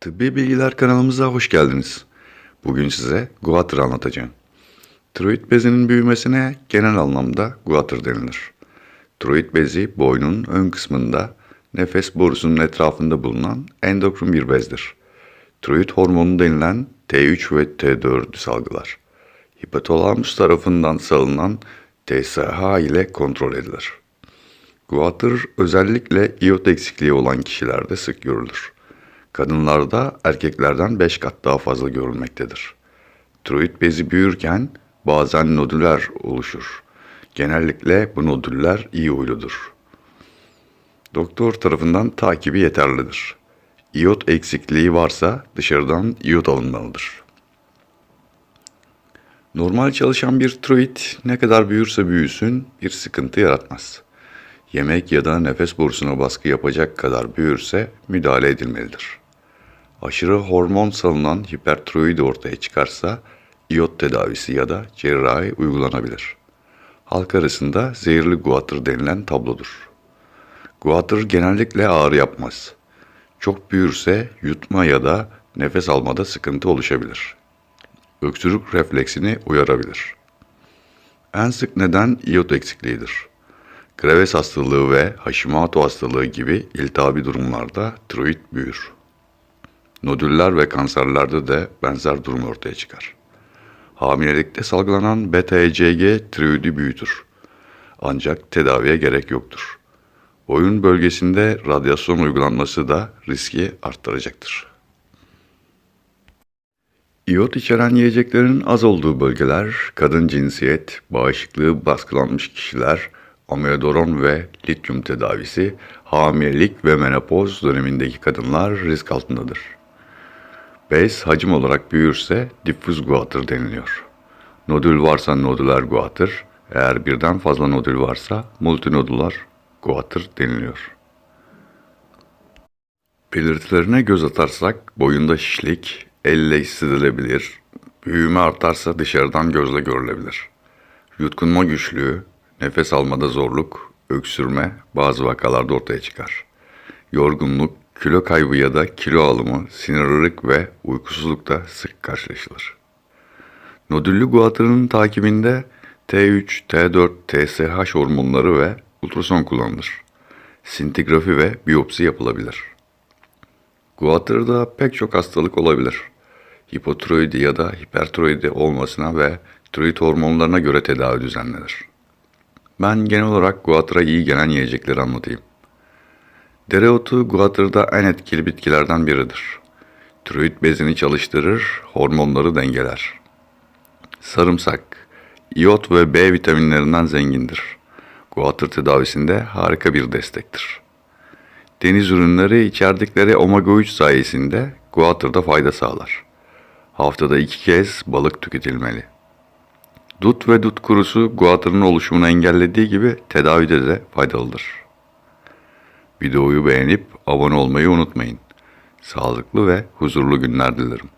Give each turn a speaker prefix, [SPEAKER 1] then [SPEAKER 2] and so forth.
[SPEAKER 1] Tıbbi Bilgiler kanalımıza hoş geldiniz. Bugün size guatr anlatacağım. Tiroid bezinin büyümesine genel anlamda guatr denilir. Tiroid bezi boynun ön kısmında nefes borusunun etrafında bulunan endokrin bir bezdir. Tiroid hormonu denilen T3 ve T4'ü salgılar. Hipotalamus tarafından salınan TSH ile kontrol edilir. Guatr özellikle iot eksikliği olan kişilerde sık görülür. Kadınlarda erkeklerden 5 kat daha fazla görülmektedir. Tiroid bezi büyürken bazen nodüler oluşur. Genellikle bu nodüller iyi huyludur. Doktor tarafından takibi yeterlidir. İyot eksikliği varsa dışarıdan iyot alınmalıdır. Normal çalışan bir tiroid ne kadar büyürse büyüsün bir sıkıntı yaratmaz. Yemek ya da nefes borusuna baskı yapacak kadar büyürse müdahale edilmelidir. Aşırı hormon salınan hipertiroid ortaya çıkarsa iyot tedavisi ya da cerrahi uygulanabilir. Halk arasında zehirli guatr denilen tablodur. Guatr genellikle ağrı yapmaz. Çok büyürse yutma ya da nefes almada sıkıntı oluşabilir. Öksürük refleksini uyarabilir. En sık neden iyot eksikliğidir. Graves hastalığı ve Hashimoto hastalığı gibi iltihabi durumlarda tiroid büyür. Nodüller ve kanserlerde de benzer durum ortaya çıkar. Hamilelikte salgılanan beta-ECG tiroidi büyütür. Ancak tedaviye gerek yoktur. Boyun bölgesinde radyasyon uygulanması da riski arttıracaktır. İyot içeren yiyeceklerin az olduğu bölgeler, kadın cinsiyet, bağışıklığı baskılanmış kişiler, amiodaron ve lityum tedavisi, hamilelik ve menopoz dönemindeki kadınlar risk altındadır. Bez hacim olarak büyürse diffuz guatr deniliyor. Nodül varsa nodüler guatr, eğer birden fazla nodül varsa multinodular guatr deniliyor. Belirtilerine göz atarsak boyunda şişlik, elle hissedilebilir, büyüme artarsa dışarıdan gözle görülebilir. Yutkunma güçlüğü, nefes almada zorluk, öksürme bazı vakalarda ortaya çıkar. Yorgunluk, kilo kaybı ya da kilo alımı, sinirlilik ve uykusuzlukta sık karşılaşılır. Nodüllü guatrının takibinde T3, T4, TSH hormonları ve ultrason kullanılır. Sintigrafi ve biyopsi yapılabilir. Guatr'da pek çok hastalık olabilir. Hipotiroidi ya da hipertiroidi olmasına ve tiroid hormonlarına göre tedavi düzenlenir. Ben genel olarak guatra iyi gelen yiyecekleri anlatayım. Dereotu guatrda en etkili bitkilerden biridir. Tiroid bezini çalıştırır, hormonları dengeler. Sarımsak, iot ve B vitaminlerinden zengindir. Guatr tedavisinde harika bir destektir. Deniz ürünleri içerdikleri omega 3 sayesinde guatrda fayda sağlar. Haftada iki kez balık tüketilmeli. Dut ve dut kurusu guatrın oluşumunu engellediği gibi tedavide de faydalıdır. Videoyu beğenip abone olmayı unutmayın. Sağlıklı ve huzurlu günler dilerim.